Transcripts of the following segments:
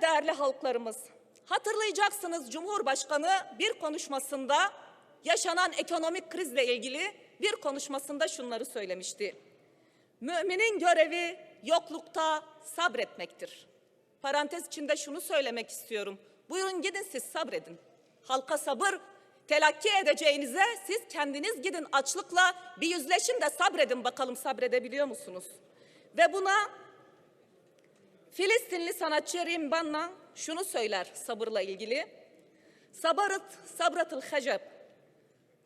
Değerli halklarımız, hatırlayacaksınız Cumhurbaşkanı bir konuşmasında yaşanan ekonomik krizle ilgili bir konuşmasında şunları söylemişti. Müminin görevi yoklukta sabretmektir. Parantez içinde şunu söylemek istiyorum. Buyurun gidin siz sabredin. Halka sabır telakki edeceğinize siz kendiniz gidin açlıkla bir yüzleşin de sabredin bakalım sabredebiliyor musunuz? Ve buna Filistinli sanatçı Rimbanna şunu söyler sabırla ilgili. Sabarat sabratıl hacab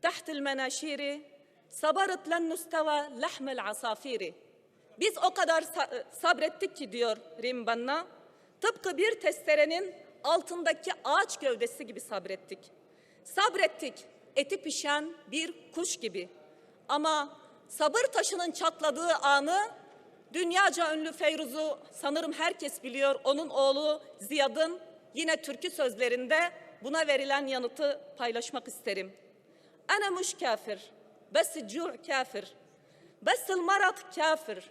tahtil menaşiri sabarat len nustava lahmel asafiri. Biz o kadar sa- sabrettik ki diyor Rimbanna. Tıpkı bir testerenin altındaki ağaç gövdesi gibi sabrettik. Sabrettik eti pişen bir kuş gibi. Ama sabır taşının çatladığı anı dünyaca ünlü Feyruz'u sanırım herkes biliyor. Onun oğlu Ziyad'ın yine türkü sözlerinde buna verilen yanıtı paylaşmak isterim. Ana muş kafir, bes cu' kafir, bes المرض كافر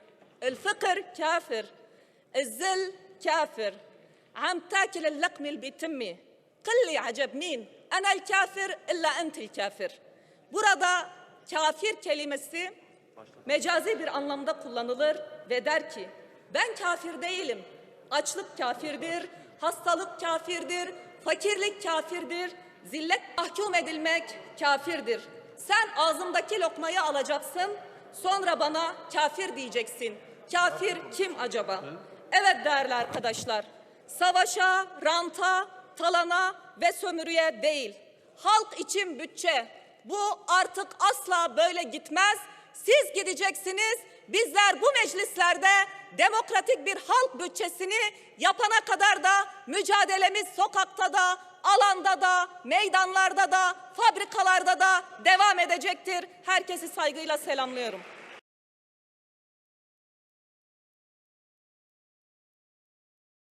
الفقر كافر الذل كافر عم تاكل اللقم اللي بيتمي قل لي عجب مين أنا الكافر إلا أنت الكافر Burada kafir kelimesi mecazi bir anlamda kullanılır ve der ki ben kafir değilim. Açlık kafirdir, hastalık kafirdir, fakirlik kafirdir, zillet mahkum edilmek kafirdir. Sen ağzımdaki lokmayı alacaksın, sonra bana kafir diyeceksin. Kafir kim acaba? Evet değerli arkadaşlar, savaşa, ranta, talana ve sömürüye değil, halk için bütçe, bu artık asla böyle gitmez. Siz gideceksiniz. Bizler bu meclislerde demokratik bir halk bütçesini yapana kadar da mücadelemiz sokakta da, alanda da, meydanlarda da, fabrikalarda da devam edecektir. Herkesi saygıyla selamlıyorum.